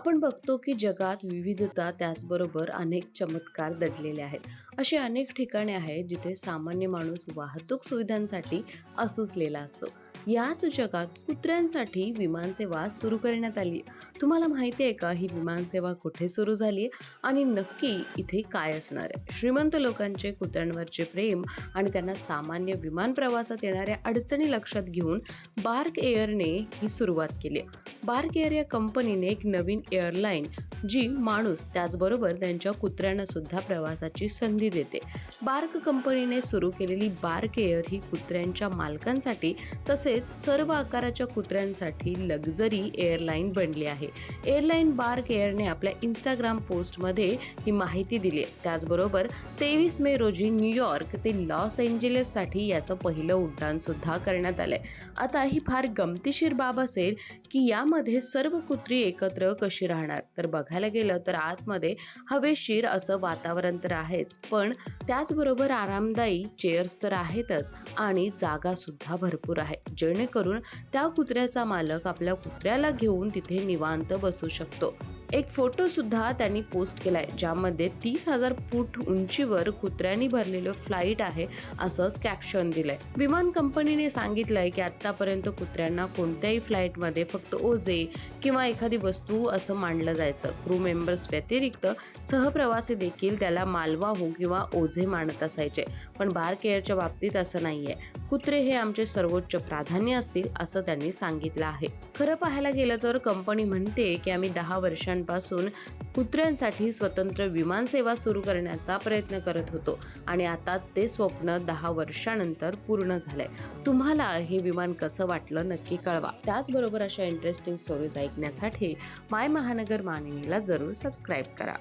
आपण बघतो की जगात विविधता त्याचबरोबर अनेक चमत्कार दडलेले आहेत. अशी अनेक ठिकाणे आहेत जिथे सामान्य माणूस वाहतूक सुविधांसाठी असूसलेला असतो. याच जगात कुत्र्यांसाठी विमानसेवा सुरू करण्यात आली. तुम्हाला माहिती आहे का ही विमानसेवा कुठे सुरू झाली आहे आणि नक्की इथे काय असणार आहे? श्रीमंत लोकांचे कुत्र्यांवरचे प्रेम आणि त्यांना सामान्य विमान प्रवासात येणाऱ्या अडचणी लक्षात घेऊन बार्क एअरने ही सुरुवात केली. बार्क एअर या कंपनीने एक नवीन एअरलाईन जी माणूस त्याचबरोबर त्यांच्या कुत्र्यांना सुद्धा प्रवासाची संधी देते. बार्क कंपनीने सुरू केलेली बार्क एअर ही कुत्र्यांच्या मालकांसाठी तसेच सर्व आकाराच्या कुत्र्यांसाठी लक्झरी एअरलाईन बनली आहे. एअरलाईन बार्क एअरने आपल्या इंस्टाग्राम पोस्टमध्ये ही माहिती दिली. आहे त्याचबरोबर तेवीस मे रोजी न्यूयॉर्क ते लॉस एंजेलिससाठी याचं पहिलं उड्डाणसुद्धा करण्यात आलं आहे आता ही फार गमतीशीर बाब असेल की यामध्ये सर्व कुत्री एकत्र कशी राहणार? तर बघा बघायला गेलं तर आतमध्ये हवेशीर असं वातावरण तर आहेच पण त्याचबरोबर आरामदायी चेअर्स तर आहेतच आणि जागा सुद्धा भरपूर आहे. जेणेकरून त्या कुत्र्याचा मालक आपल्या कुत्र्याला घेऊन तिथे निवांत बसू शकतो. एक फोटो सुद्धा त्यांनी पोस्ट केला आहे ज्यामध्ये तीस हजार फूट उंचीवर कुत्र्यांनी भरलेलं फ्लाईट आहे असं कॅप्शन दिलंय. विमान कंपनीने सांगितलंय की आतापर्यंत कुत्र्यांना कोणत्याही फ्लाईटमध्ये फक्त ओझे किंवा एखादी वस्तू असं मांडलं जायचं. क्रू मेंबर्स व्यतिरिक्त सहप्रवासी देखील त्याला मालवाहू किंवा ओझे मांडत असायचे. पण बार केअरच्या बाबतीत असं नाहीये. कुत्रे हे आमचे सर्वोच्च प्राधान्य असतील असं त्यांनी सांगितलं आहे. खरं पाहायला गेलं तर कंपनी म्हणते की आम्ही दहा दिवसांपासून कुत्र्यांसाठी स्वतंत्र विमानसेवा सुरू करण्याचा प्रयत्न करत होतो. आणि आता ते स्वप्न दहा वर्षानंतर पूर्ण झालंय. तुम्हाला हे विमान कसं वाटलं नक्की कळवा. त्याचबरोबर अशा इंटरेस्टिंग स्टोरीज ऐकण्यासाठी माय महानगर मानिनीला जरूर सबस्क्राईब करा.